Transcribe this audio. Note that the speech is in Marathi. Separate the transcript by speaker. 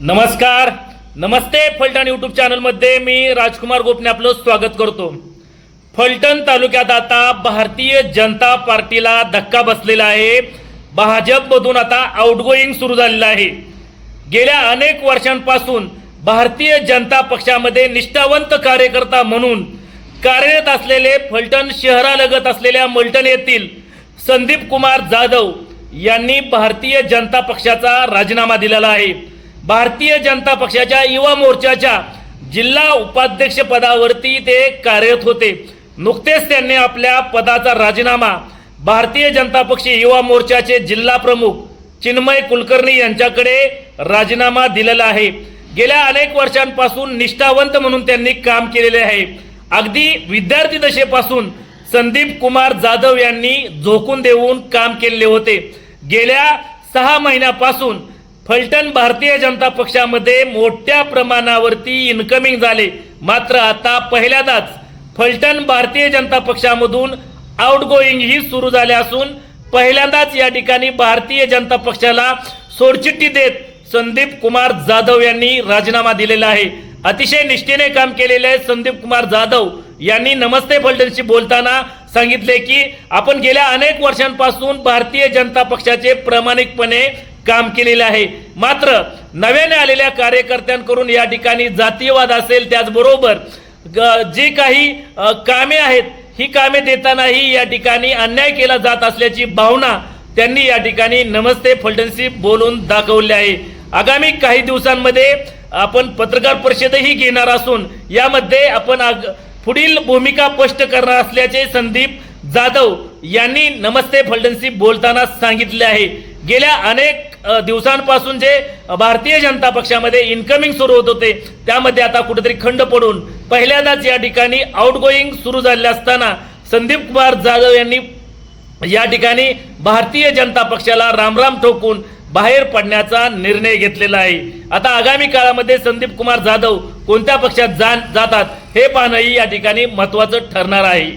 Speaker 1: नमस्कार. नमस्ते फलटण यूट्यूब चॅनलमध्ये मी राजकुमार गोपने आपलं स्वागत करतो. फलटण तालुक्यात आता भारतीय जनता पार्टीला धक्का बसलेला आहे. भाजपमधून आता आउटगोईंग सुरू झालेलं आहे. गेल्या अनेक वर्षांपासून भारतीय जनता पक्षामध्ये निष्ठावंत कार्यकर्ता म्हणून कार्यरत असलेले फलटण शहरालगत असलेल्या मलटण येथील संदीप कुमार जाधव यांनी भारतीय जनता पक्षाचा राजीनामा दिलेला आहे. भारतीय जनता पक्षाच्या युवा मोर्चाच्या जिल्हा उपाध्यक्ष पदावरती ते कार्यरत होते. नुकतेच त्यांनी आपल्या पदाचा राजीनामा भारतीय जनता पक्ष युवा मोर्चाचे जिल्हा प्रमुख चिन्मय कुलकर्णी यांच्याकडे राजीनामा दिलेला आहे. गेल्या अनेक वर्षांपासून निष्ठावंत म्हणून त्यांनी काम केलेले आहे. अगदी विद्यार्थी दशेपासून संदीप कुमार जाधव यांनी झोकून देऊन काम केलेले होते. गेल्या सहा महिन्यापासून फलटण भारतीय जनता पक्षामध्ये मोठ्या प्रमाणावरती इन्कमिंग झाले. मात्र आता पहिल्यांदाच फलटण भारतीय जनता पक्षामधून आउटगोईंग ही सुरू झाले असून पहिल्यांदाच या ठिकाणी भारतीय जनता पक्षाला सोडचिठ्ठी देत संदीप कुमार जाधव यांनी राजीनामा दिलेला आहे. अतिशय निष्ठेने काम केलेले आहे संदीप कुमार जाधव यांनी नमस्ते फलटणशी बोलताना सांगितले की आपण गेल्या अनेक वर्षांपासून भारतीय जनता पक्षाचे प्रामाणिकपणे काम केलेले आहे. मात्र नव्याने आलेल्या कार्यकर्त्यांकडून या ठिकाणी जातीयवाद असेल त्याचबरोबर ग- जी काही कामे आहेत ही कामे देतानाही या ठिकाणी अन्याय केला जात असल्याची भावना त्यांनी या ठिकाणी नमस्ते फलटणशी बोलून दाखवले आहे. आगामी काही दिवसांमध्ये आपण पत्रकार परिषदही घेणार असून यामध्ये आपण आग- पुढील भूमिका स्पष्ट करणार असल्याचे संदीप जाधव यांनी नमस्ते फलटणशी बोलताना सांगितले आहे. गेल्या अनेक दिवसांपासून जे भारतीय जनता पक्षामध्ये इन्कमिंग सुरू होत होते त्यामध्ये आता कुठेतरी खंड पडून पहिल्यांदाच या ठिकाणी आउटगोईंग सुरू झाले असताना संदीप कुमार जाधव यांनी या ठिकाणी भारतीय जनता पक्षाला रामराम ठोकून बाहेर पडण्याचा निर्णय घेतलेला आहे. आता आगामी काळामध्ये संदीप कुमार जाधव कोणत्या पक्षात जा जातात हे पाहणंही या ठिकाणी महत्वाचं ठरणार आहे.